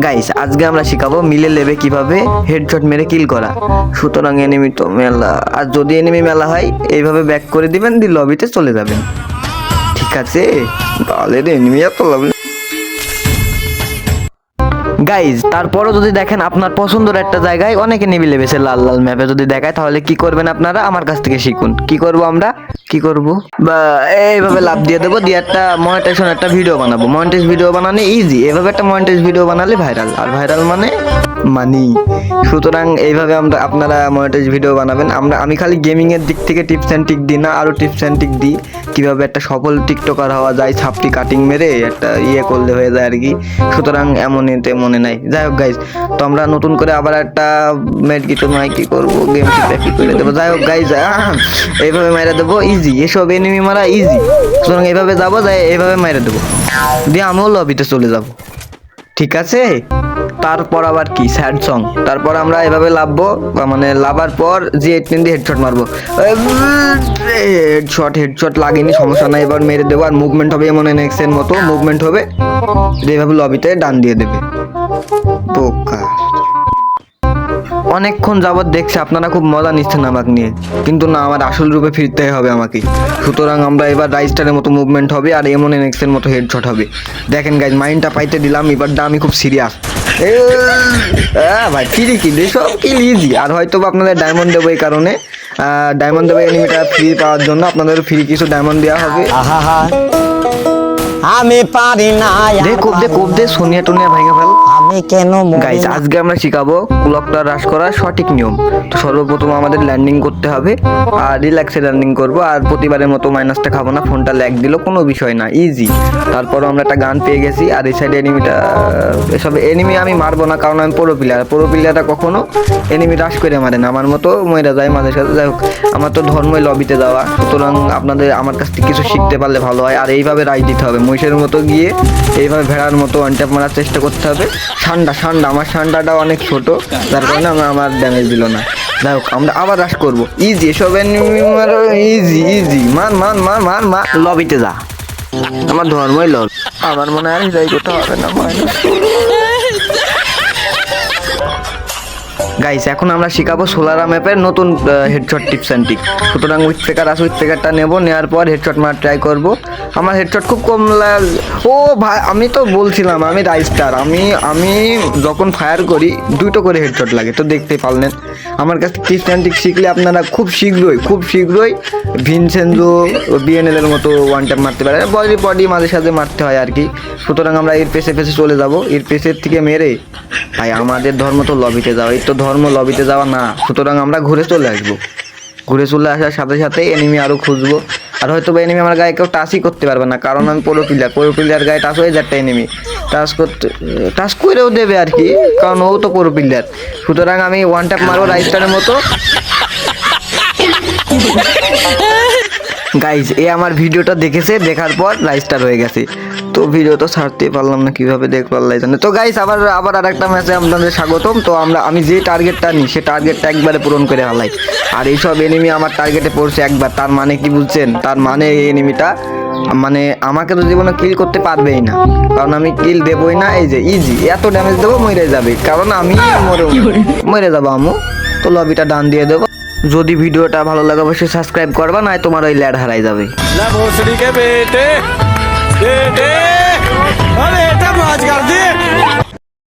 Guys আজকে আমরা শিখাবো মিলে লেবে কীভাবে হেডশট মেরে কিল করা। সুতরাং এনিমি তো মেলা। আর যদি এনিমি মেলা হয়, এইভাবে ব্যাক করে দিবেন দি লবিতে চলে যাবেন। ঠিক আছে? তাহলে এনিমি এত লাভ গাইজ তারপরও যদি দেখেন আপনার পছন্দের একটা জায়গায় অনেকে নিবি লেবেছে লাল লাল ম্যাপে যদি দেখায়, তাহলে কি করবেন আপনারা? আমার কাছ থেকে শিখুন। কি করব আমরা? কি করব? বা এইভাবে লাভ দিয়ে দেবো, দিয়ে একটা মনিটাইজেশন একটা ভিডিও বানাবো। মনিটাইজ ভিডিও বানানো ইজি এভাবে একটা মনিটাইজ ভিডিও বানালে ভাইরাল আর ভাইরাল মানে মানি সুতরাং এইভাবে আমরা, আপনারা মনিটাইজ ভিডিও বানাবেন। আমরা, আমি খালি গেমিং এর দিক থেকে টিপস অ্যান্ড টিক দিই না, আরও টিপস অ্যান্ড টিক দিই। কীভাবে একটা সফল টিকটকার হওয়া যায়, ছাপটি কাটিং মেরে একটা ইয়ে করলে হয়ে যায় আর কি। সুতরাং এমন এতে মনে নাই। যাই হোক গাইজ তো আমরা নতুন করে আবার একটা মেড গিটো নয় কি করব? গেম কি করে দেবো? যাই হোক গাইজ এইভাবে মেরে দেবো। ইজি এসব এনিমি মারা ইজি সুতরাং এভাবে যাব যাই এভাবে মেরে দেবো। দিয়ে আমিও লবিতে চলে যাব। ঠিক আছে? তারপর আবার কি? স্যাড সং তারপর আমরা এভাবে লাভবো মানে লাভার পর যে এইট দিয়ে হেডশট মারবো। হেডশট হেডশট লাগেনি, সমস্যা নাই, এবার মেরে দেবো। আর মুভমেন্ট হবে এমন এনএক্সের মতো মুভমেন্ট হবে। এভাবে লবিতে ডান দিয়ে দেবে। বোকা। অনেকক্ষণ যাবৎ দেখছি আপনারা খুব মজা নিচ্ছেন আমাকে নিয়ে। কিন্তু না আমার আসল রূপে ফিরতে হবে আমাকে। সুতরাং আমরা এবার রাইস্টারের মতো মুভমেন্ট হবে আর এমন এনএক্সের মতো হেডশট হবে। দেখেন গাইজ মাইন্ডটা পাইতে দিলাম এবারটা আমি খুব সিরিয়াস ভাই ফ্রি কি সব কি ইজি আর হয়তো বা আপনাদের ডায়মন্ড দেবো এই কারণে। ডায়মন্ড দেবো এনিমিটা ফ্রি পাওয়ার জন্য। আপনাদের ফ্রি কিছু ডায়মন্ড দেওয়া হবে। আহা আমি পারি না দে কোপ দে কোপ দে সোনিয়া টোনিয়া ভেঙে ফেল। কেন গাইস আজকে আমরা শিখাবো ক্লকটা হ্রাস করার সঠিক নিয়ম। তো সর্বপ্রথম আমাদের ল্যান্ডিং করতে হবে। আর রিল্যাক্সে ল্যান্ডিং করব। আর প্রতিবারের মতো মাইনাসটা খাব না, ফোনটা ল্যাগ দিল, কোনো বিষয় না ইজি তারপর আমরা একটা গান পেয়ে গেছি, আর এই সাইডে এনিমিটা এসব এনিমি আমি মারবো না, কারণ আমি প্রো প্লেয়ার প্রো প্লেয়ারটা কখনো এনিমি রাশ করে মারে না। আমার মতো ময়রা যায় মাঝে সাথে যাই হোক, আমার তো ধর্মই লবিতে যাওয়া। সুতরাং আপনাদের, আমার কাছ থেকে কিছু শিখতে পারলে ভালো হয়। আর এইভাবে রাইজ দিতে হবে। মহিষের মতো গিয়ে এইভাবে ভেড়ার মতো ওয়ান মারার চেষ্টা করতে হবে। ঠান্ডা ঠান্ডা আমার ঠান্ডাটা অনেক ছোট যার কারণে আমার আমার ড্যামেজ দিল না। যাই হোক আমরা আবার রাশ করব। ইজি এসব ইজি ইজি মান মান মান মান মান। লবিতে যা। আমার ধর্মই লব আমার মনে হয় যাই করতে হবে না গাইস এখন আমরা শিখাবো সোলারা ম্যাপের নতুন হেডশট টিপস অ্যান্ড টিক সুতরাং উইথ ফেকার আস উইথ ফেকারটা নেব নেওয়ার পর হেডশট মারা ট্রাই করব। আমার হেডশট খুব কম লাগ ও ভাই, আমি তো বলছিলাম, আমি রাইস্টার আমি আমি যখন ফায়ার করি, দুটো করে হেডশট লাগে, তো দেখতে পারলেন। আমার কাছে টিপস অ্যান্ড টিক শিখলে আপনারা খুব শীঘ্রই খুব শীঘ্রই ভিনসেনজো বিএনএল এর মতো ওয়ান ট্যাপ মারতে পারে। বডি বডি মাঝে সাঝে মারতে হয় আর কি। সুতরাং আমরা এর পেছে পেছে চলে যাব। এর পেছের থেকে মেরে, ভাই, আমাদের ধর্ম তো লবিতে যাওয়া এর তো ধর্ম। লবিতে যাওয়া না। সুতরাং আমরা ঘুরে চলে আসব। ঘুরে চলে আসার সাথে সাথে এনিমি আরও খুঁজবো। আর হয়তো বা এনিমি আমার গায়ে কেউ টাচই করতে পারবে না, কারণ আমি পোলো প্লেয়ার পোলো প্লেয়ার গায়ে টাচ হয়ে যাচ্ছে এনিমি টাচ করতে টাচ করেও দেবে আর কি, কারণ ও তো পোলো প্লেয়ার সুতরাং আমি ওয়ান ট্যাপ মারবো রাইস্টারের মতো। গাইজ এ আমার ভিডিওটা দেখেছে দেখার পর লাইস্টার হয়ে গেছে। তো ভিডিও তো ছাড়তে পারলাম না কীভাবে দেখবার জানে। তো গাইজ আবার আবার আর একটা ম্যাচে আপনাদের স্বাগতম। তো আমরা আমি যে টার্গেটটা নিই সে টার্গেটটা একবারে পূরণ করে হালাই আর এইসব এনিমি আমার টার্গেটে পড়ছে একবার তার মানে কি বুঝছেন? তার মানে এই এনিমিটা মানে আমাকে তো জীবনে কিল করতে পারবেই না। কারণ আমি কিল দেবই না এই যে ইজি এত ড্যামেজ দেবো মরে যাবে। কারণ আমি মরে মরে যাব আমু তো লবিটা ডান দিয়ে দেবো। যদি ভিডিওটা ভালো লাগে অবশ্যই সাবস্ক্রাইব করবা নয় তোমার ওই ল্যাড হারাই যাবে। মাছ